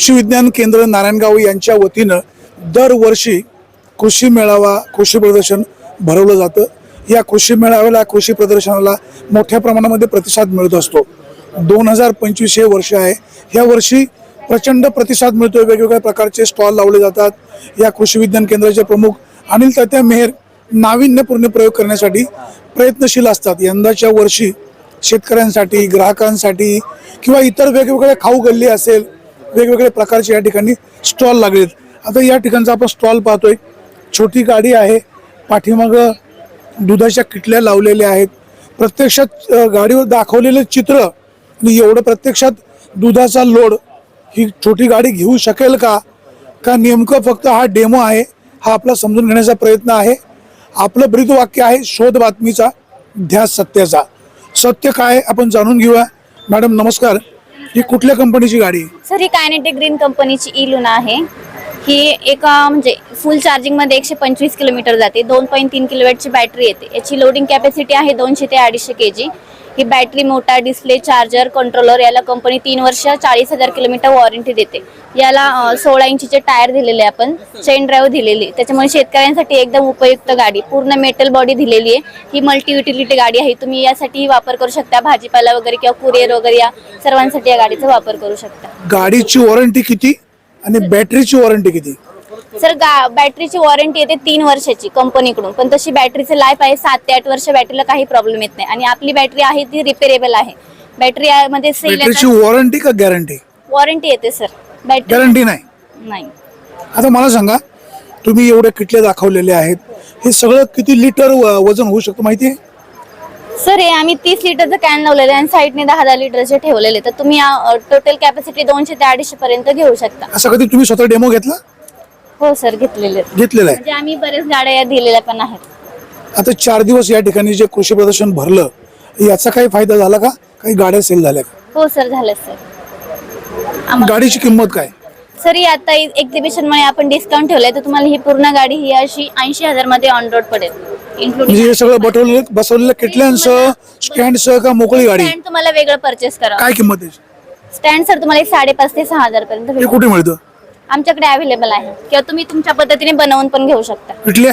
कृषी विज्ञान केंद्र नारायणगाव यांच्या वतीनं दरवर्षी कृषी मेळावा कृषी प्रदर्शन भरवलं जातं. या कृषी मेळाव्याला कृषी प्रदर्शनाला मोठ्या प्रमाणामध्ये प्रतिसाद मिळत असतो. दोन हजार पंचवीस हे वर्ष आहे. ह्या वर्षी प्रचंड प्रतिसाद मिळतोय. वेगवेगळ्या प्रकारचे स्टॉल लावले जातात. या कृषी विज्ञान केंद्राचे प्रमुख अनिल तात्या मेहर नाविन्यपूर्ण प्रयोग करण्यासाठी प्रयत्नशील असतात. यंदाच्या वर्षी शेतकऱ्यांसाठी ग्राहकांसाठी किंवा इतर वेगवेगळ्या खाऊ गल्ली असेल वेगवेगळ्या प्रकारचे या ठिकाणी स्टॉल लागलेत. आता या ठिकाणचा आपण स्टॉल पाहतोय. छोटी गाडी आहे. पाठीमागं दुधाच्या किटल्या लावलेल्या आहेत. प्रत्यक्षात गाडीवर दाखवलेलं चित्र आणि एवढं प्रत्यक्षात दुधाचा लोड ही छोटी गाडी घेऊ शकेल का? का नेमकं फक्त हा डेमो आहे? हा आपला समजून घेण्याचा प्रयत्न आहे. आपलं ब्रीद वाक्य आहे शोध बातमीचा ध्यास सत्याचा. सत्य काय आपण जाणून घेऊया. मॅडम नमस्कार. ही कुठल्या कंपनीची गाडी? आहे सर ही कायनेटिक ग्रीन कंपनीची ई लुना आहे. ही एका म्हणजे फुल चार्जिंगमध्ये एकशे पंचवीस किलोमीटर जाते. दोन पॉईंट तीन किलोवॅटची बॅटरी येते. याची लोडिंग कॅपॅसिटी आहे दोनशे ते अडीचशे के जी ही battery motor display charger controller याला कंपनी तीन वर्ष चाळीस हजार किलोमीटर वॉरंटी देते. याला सोळा इंचीचे टायर दिलेले आपण चेन ड्राईव्ह दिलेली. त्याच्यामुळे शेतकऱ्यांसाठी एकदम उपयुक्त गाडी. पूर्ण मेटल बॉडी दिलेली आहे. ही मल्टी युटिलिटी गाडी आहे. तुम्ही यासाठी वापर करू शकता. भाजीपाला वगैरे किंवा कुरिअर वगैरे या सर्वांसाठी या गाडीचा वापर करू शकता. गाडीची वॉरंटी किती आणि बॅटरीची वॉरंटी किती? सर गा बॅटरीची वॉरंटी येते तीन वर्षाची कंपनीकडून पण तशी बॅटरीचं लाईफ आहे सात ते आठ वर्ष बॅटरीला काही प्रॉब्लेम येत नाही. आणि आपली बॅटरी आहे ती रिपेरेबल आहे. बॅटरी मध्ये बॅटरीची वॉरंटी का गॅरंटी वॉरंटी येते सर बॅटरी गॅरंटी नाही. नाही. आता मला सांगा तुम्ही एवढे किटले दाखवलेले आहेत. हे सगळं किती लिटर व- वजन होऊ शकतं माहिती आहे? सर हे आम्ही तीस लिटरचं कॅन लावलेलं आहे आणि साईडने दहा दहा लिटरचे ठेवलेले तर तुम्ही टोटल कॅपॅसिटी दोनशे ते अडीचशे पर्यंत घेऊ शकता. असं कधी तुम्ही स्वतः डेमो घेतला? हो सर घेतलेले घेतलेला आहे. म्हणजे आम्ही बरेच गाड्या दिलेल्या पण आहेत. आता चार दिवस या ठिकाणी जे कृषी प्रदर्शन भरलं याचा काही फायदा झाला का? काही गाड्या सेल झाल्या का? हो सर झालं सर. गाडीची किंमत काय? सर ही आता एक्झिबिशनमध्ये आपण डिस्काउंट ठेवलंय तर तुम्हाला ही पूर्ण गाडी ही अशी ऐंशी हजारमध्ये ऑन रोड पडेल म्हणजे हे सगळं बटवलेलं बसवलेलं किटल्यांसह स्टँडसह का मोकळी गाडी? स्टँड तुम्हाला वेगळं परचेस करा काय किंमत आहे? स्टँड सर तुम्हाला एक साडेपाच ते सहा हजार पर्यंत भेटेल. कुठे मिळतं? आमच्याकडे अवेलेबल आहे. किंवा तुम्ही तुमच्या पद्धतीने बनवून पण घेऊ शकता. किटल्या?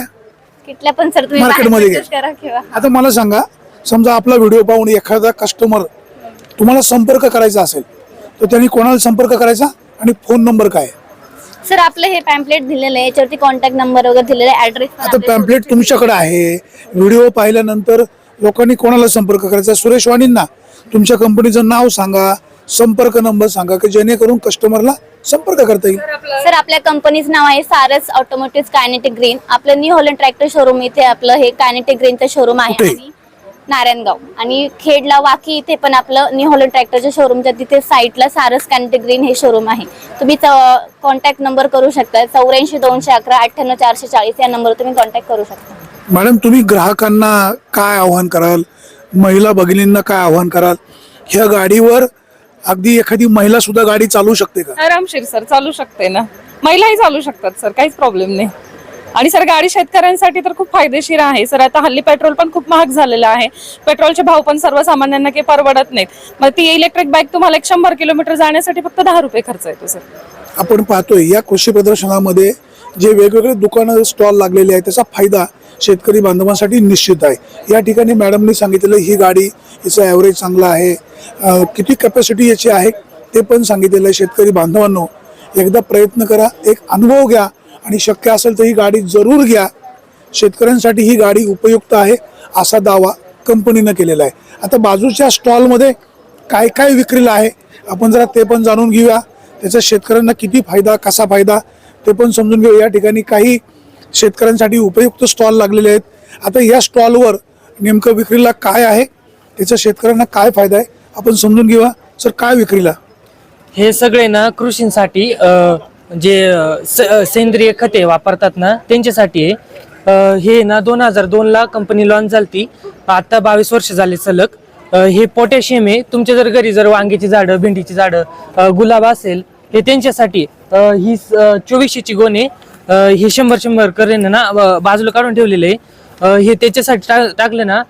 किटल्या पण सर तुम्ही मार्केटमध्ये बाहेर घ्या. purchase करा किंवा आता मला सांगा समजा आपला व्हिडिओ पाहून एखादा कस्टमर तुम्हाला संपर्क करायचा असेल तर त्यांनी कोणाला संपर्क करायचा आणि फोन नंबर काय? सर आपलं हे पॅम्पलेट दिलेलं आहे याच्यावरती कॉन्टॅक्ट नंबर वगैरे दिलेला आहे ऍड्रेस आता पॅम्पलेट तुमच्याकडे आहे. व्हिडिओ पाहिल्यानंतर लोकांनी कोणाला संपर्क करायचा? सुरेश वाणींना. तुमच्या कंपनीचं नाव सांगा. संपर्क नंबर सांगा की जेणेकरून कस्टमरला संपर्क करता येईल. सर आपल्या कंपनीचं नाव आहे सारस ऑटोमोटिव्ह कायनेटिक ग्रीन आपलं न्यू हॉलंड ट्रॅक्टर शोरूम इथे आपलं हे कायनेटिक ग्रीनचं शोरूम आहे कुठे? आणि नारायणगाव. आणि खेडला वाकी इथे पण आपलं न्यू हॉलंड ट्रॅक्टरच्या शोरूमच्या तिथे साईटला सारस कायनेटिक ग्रीन हे शोरूम आहे. तुम्ही कॉन्टॅक्ट नंबर करू शकता. चौऱ्याऐंशी दोनशे अकरा अठ्ठ्याण्णव चारशे चाळीस या नंबर तुम्ही कॉन्टॅक्ट करू शकता. मॅडम तुम्ही ग्राहकांना काय आव्हान कराल? महिला भगिनींना काय आव्हान कराल? ह्या गाडीवर अगदी एखादी महिला सुद्धा गाडी चालवू शकते का? आरामशीर सर चालू शकते ना. महिलाही चालू शकतात सर काहीच प्रॉब्लेम नाही. आणि सर गाडी शेतकऱ्यांसाठी तर खूप फायदेशीर आहे. सर आता हल्ली पेट्रोल पण खूप महाग झालेलं आहे. पेट्रोलचे भाव पण सर्वसामान्यांना काही परवडत नाहीत. मग ती इलेक्ट्रिक बाईक तुम्हाला एक शंभर किलोमीटर जाण्यासाठी फक्त दहा रुपये खर्च येतो सर. आपण पाहतोय या कृषी प्रदर्शनामध्ये जे वेगवेगळे दुकानं स्टॉल लागलेले आहेत त्याचा फायदा शेतकरी बांधवांसाठी निश्चित आहे. या ठिकाणी मॅडमनी सांगितलेलं ही गाडी हिचं ॲव्हरेज चांगलं आहे. किती कॅपॅसिटी याची आहे ते पण सांगितलेलं आहे शेतकरी बांधवांनो. एकदा प्रयत्न करा एक अनुभव घ्या आणि शक्य असेल तर ही गाडी जरूर घ्या. शेतकऱ्यांसाठी ही गाडी उपयुक्त आहे असा दावा कंपनीनं केलेला आहे. आता बाजूच्या स्टॉलमध्ये काय काय विक्रीला आहे आपण जरा ते पण जाणून घेऊया. त्याचा शेतकऱ्यांना किती फायदा कसा फायदा ते पण समजून घेऊ या ठिकाणी काही शेतकऱ्यांसाठी उपयुक्त स्टॉल लागलेले आहेत. आता या स्टॉलवर नेमकं विक्रीला काय आहे? त्याचा शेतकऱ्यांना काय फायदा आहे? आपण समजून घेऊया. सर काय विक्रीला? हे सगळे ना कृषींसाठी जे स- सेंद्रिय खते वापरतात ना त्यांच्यासाठी आहे. हे ना दोन हजार दोन ला कंपनी लॉन्च झालती. आता बावीस वर्ष झाले सलग. हे पोटॅशियम आहे. तुमच्या जर घरी जर वांग्याची झाडं भेंडीची झाडं गुलाब असेल हे त्यांच्यासाठी ही चोवीसशेची गोण आहे. हे शंभर शंभर करेन ना बाजूला काढून ठेवलेलं आहे. हे त्याच्यासाठी टा- टाकलं ना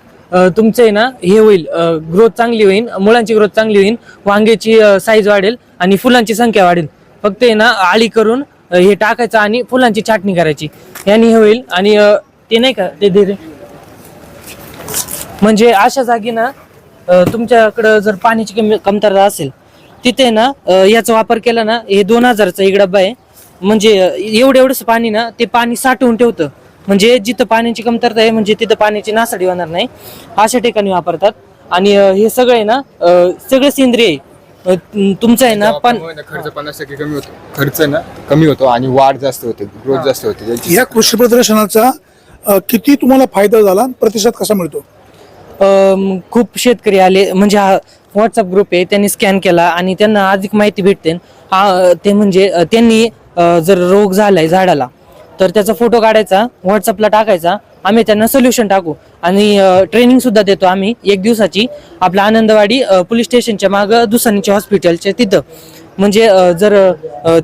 तुमचं आहे ना हे होईल. ग्रोथ चांगली होईल मुळांची ग्रोथ चांगली होईल वांग्याची साईज वाढेल आणि फुलांची संख्या वाढेल. फक्त आहे ना आळी करून हे टाकायचं आणि फुलांची छाटणी करायची. याने हे होईल आणि ते नाही का ते धीरे. म्हणजे अशा जागी ना तुमच्याकडं जर पाण्याची कमी कमतरता असेल तिथे ना याचा वापर केला ना हे दोन हजारचा एक डब्बा आहे. म्हणजे एवढं एवढंच पाणी ना ते पाणी साठवून ठेवतं. म्हणजे जिथं पाण्याची कमतरता आहे म्हणजे तिथं पाण्याची नासाडी होणार नाही. अशा ठिकाणी वापरतात. आणि हे सगळं आहे ना सगळं सेंद्रिय आहे. तुमचं आहे ना पण खर्च पन्नास टक्के कमी होतो. खर्च ना कमी होतो आणि वाढ जास्त होते ग्रोथ जास्त होते. या कृषी प्रदर्शनाचा अ, किती तुम्हाला फायदा झाला प्रतिसाद कसा मिळतो? अम, खूप शेतकरी आले. म्हणजे हा व्हॉट्सअप ग्रुप आहे त्यांनी स्कॅन केला आणि त्यांना अधिक माहिती भेटते. हा, ते म्हणजे अ, त्यांनी जर रोग झालाय झाडाला तर त्याचा फोटो काढायचा व्हॉट्सअपला टाकायचा आम्ही त्यांना सोल्युशन टाकू. आणि ट्रेनिंग सुद्धा देतो आम्ही एक दिवसाची. आपल्या आनंदवाडी पोलीस स्टेशनच्या माग दुसऱ्यांच्या हॉस्पिटलच्या तिथं. म्हणजे जर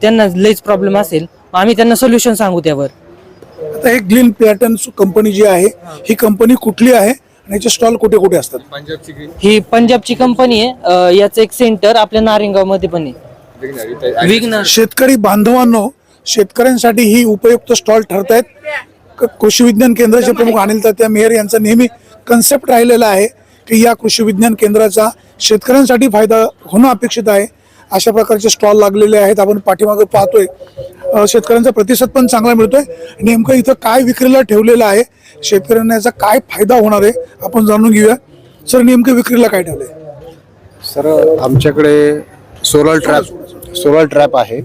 त्यांना लईच प्रॉब्लेम असेल आम्ही त्यांना सोल्युशन सांगू त्यावर. आता हे ग्लीन प्लॅटन कंपनी जी आहे ही कंपनी कुठली आहे? आणि याचे स्टॉल कुठे कुठे असतात? पंजाबची ही पंजाबची कंपनी आहे याचं एक सेंटर आपल्या नारिंगावमध्ये पण आहे. विघ्नार शेतकरी बांधवांनो शेतकऱ्यांसाठी ही उपयुक्त स्टॉल ठरत आहेत कृषी विज्ञान केंद्राचे प्रमुख अनिल तात्या मेहर यांचा नेहमी कन्सेप्ट राहिलेला आहे की या कृषी विज्ञान केंद्राचा शेतकऱ्यांसाठी फायदा होणं अपेक्षित आहे. अशा प्रकारचे स्टॉल लागलेले आहेत. आपण पाठीमागे पाहतोय. शेतकऱ्यांचा प्रतिसाद पण चांगला मिळतोय. नेमकं इथं काय विक्रीला ठेवलेलं आहे? शेतकऱ्यांना याचा काय फायदा होणार आहे? आपण जाणून घेऊया. सर नेमकं विक्रीला काय ठेवलंय? सर आमच्याकडे सोलर ट्रॅप सोलर ट्रॅप आहे.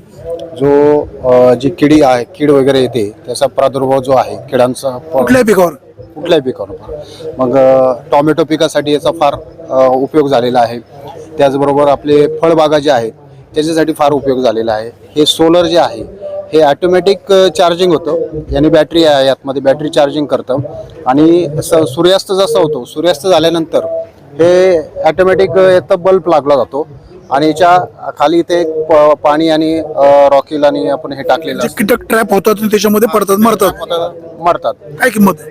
जो जी किडी आहे कीड वगैरे येते त्याचा प्रादुर्भाव जो आहे किडांचा कुठल्या पिकावर? कुठल्याही पिकावर मग टोमॅटो पिकासाठी याचा फार उपयोग झालेला आहे. त्याचबरोबर आपले फळबागा जे आहेत त्याच्यासाठी फार उपयोग झालेला आहे. हे सोलर जे आहे हे ॲटोमॅटिक चार्जिंग होतं. याने बॅटरी आहे यातमध्ये बॅटरी चार्जिंग करतं. आणि स- सूर्यास्त जसा होतो सूर्यास्त झाल्यानंतर हे ॲटोमॅटिक याचा बल्ब लागला जातो. आणि याच्या खाली ते प- पाणी आणि रॉकेल आणि आपण हे टाकलेलं जे असतं. कीटक ट्रॅप होतात आणि त्याच्यामध्ये पडतात मरतात. मरतात. काय किंमत आहे?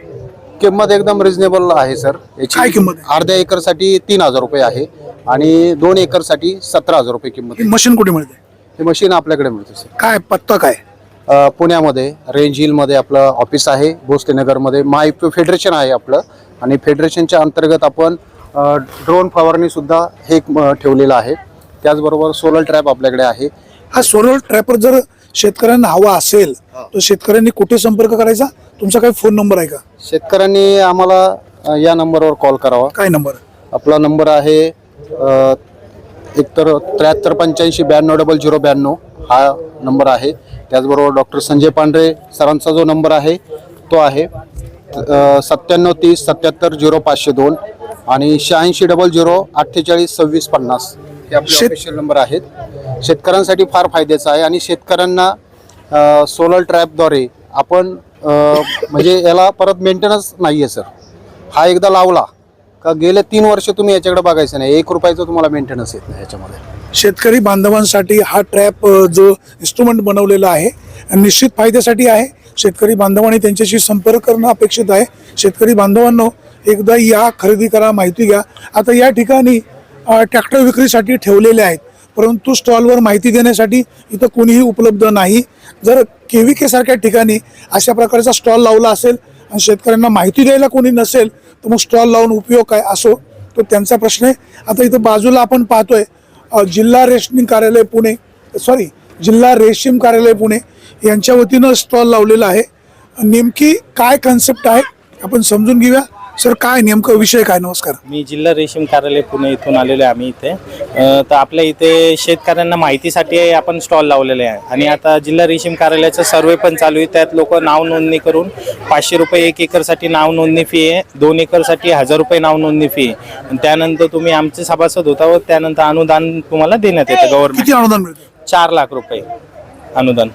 किंमत एकदम रिझनेबल आहे सर काय किंमत आहे? अर्ध्या एकरसाठी तीन हजार रुपये आहे आणि दोन एकरसाठी सतरा हजार रुपये किंमत ही. मशीन कुठे मिळते? हे मशीन आपल्याकडे मिळते सर काय पत्ता काय? अ, पुण्यामध्ये रेंज हिलमध्ये आपलं ऑफिस आहे भोसलेनगरमध्ये. माय फेडरेशन आहे आपलं. आणि फेडरेशनच्या अंतर्गत आपण ड्रोन फवारणी सुद्धा हे एक, ठेवलेलं आहे. त्याचबरोबर सोलर ट्रॅप आपल्याकडे आहे. हा सोलर ट्रॅपर जर शेतकऱ्यांना हवा असेल तर शेतकऱ्यांनी कुठे संपर्क करायचा? तुमचा काही फोन नंबर आहे का? शेतकऱ्यांनी आम्हाला अ, या नंबरवर कॉल करावा. काय नंबर? आपला नंबर आहे अ, एकतर त्र्याहत्तर पंच्याऐंशी ब्याण्णव डबल झिरो ब्याण्णव हा नंबर आहे. त्याचबरोबर डॉक्टर संजय पांढरे सरांचा जो नंबर आहे तो आहे सत्त्याण्णव तीस सत्याहत्तर झिरो पाचशे दोन आणि शहाऐंशी डबल झिरो अठ्ठेचाळीस सव्वीस पन्नास. हे आपले शेत- ऑफिशियल नंबर आहेत. शेतकऱ्यांसाठी फार फायद्याचं आहे आणि शेतकऱ्यांना सोलर ट्रॅपद्वारे आपण अ, म्हणजे याला परत मेंटेनन्स नाही आहे सर हा एकदा लावला का गेले तीन वर्ष तुम्ही याच्याकडे बघायचं नाही. एक रुपयाचं तुम्हाला मेंटेनन्स येत नाही याच्यामध्ये. शेतकरी बांधवांसाठी हा ट्रॅप जो इन्स्ट्रुमेंट बनवलेला आहे निश्चित फायद्यासाठी आहे. शेतकरी बांधवांनी त्यांच्याशी संपर्क करणं अपेक्षित आहे. शेतकरी बांधवांनो एकदा या खरेदी करा माहिती घ्या. आता या ठिकाणी ट्रॅक्टर विक्रीसाठी ठेवलेले आहेत. परंतु स्टॉलवर माहिती देण्यासाठी इथं कोणीही उपलब्ध नाही. जर के व्ही केसारख्या ठिकाणी अशा प्रकारचा स्टॉल लावला असेल आणि शेतकऱ्यांना माहिती द्यायला कोणी नसेल तर मग स्टॉल लावून उपयोग काय असो तो त्यांचा प्रश्न आहे. आता इथं बाजूला आपण पाहतोय जिल्हा रेशनिंग कार्यालय पुणे सॉरी जिल्हा रेशीम कार्यालय पुणे यांच्या वतीनं स्टॉल लावलेला आहे. नेमकी काय कन्सेप्ट आहे आपण समजून घेऊया. सर काय नेमकं विषय काय? नमस्कार. मी जिल्हा रेशीम कार्यालय पुणे इथून आलेलो आहे आम्ही इथे. अ, तर आपल्या इथे शेतकऱ्यांना माहितीसाठी आपण स्टॉल लावलेले आहे. आणि आता जिल्हा रेशीम कार्यालयाचा सर्वे पण चालू आहे. त्यात लोक नाव नोंदणी करून पाचशे रुपये एक एकरसाठी नाव नोंदणी फी आहे. दोन एकरसाठी हजार रुपये नाव नोंदणी फी आहे. आणि त्यानंतर तुम्ही आमचे सभासद होता व त्यानंतर अनुदान तुम्हाला देण्यात येतं गव्हर्नमेंट किती अनुदान मिळतं? चार लाख रुपये अनुदान.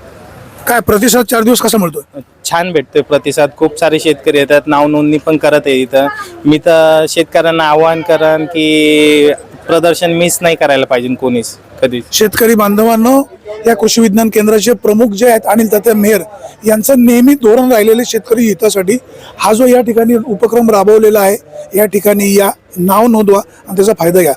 काय प्रतिसाद चार दिवस कसा मिळतोय? छान भेटते प्रतिसाद. खूप सारे शेतकरी येतात नाव नोंदणी पण करत आहे इथं. मी तर शेतकऱ्यांना आवाहन करन की प्रदर्शन मिस नाही करायला पाहिजे कोणीच कधीच. शेतकरी बांधवांनो या कृषी विज्ञान केंद्राचे प्रमुख जे आहेत अनिल तात्या मेहर यांचं नेहमी धोरण राहिलेले शेतकरी हितासाठी हा जो या ठिकाणी उपक्रम राबवलेला आहे या ठिकाणी या नाव नोंदवा आणि त्याचा फायदा घ्या.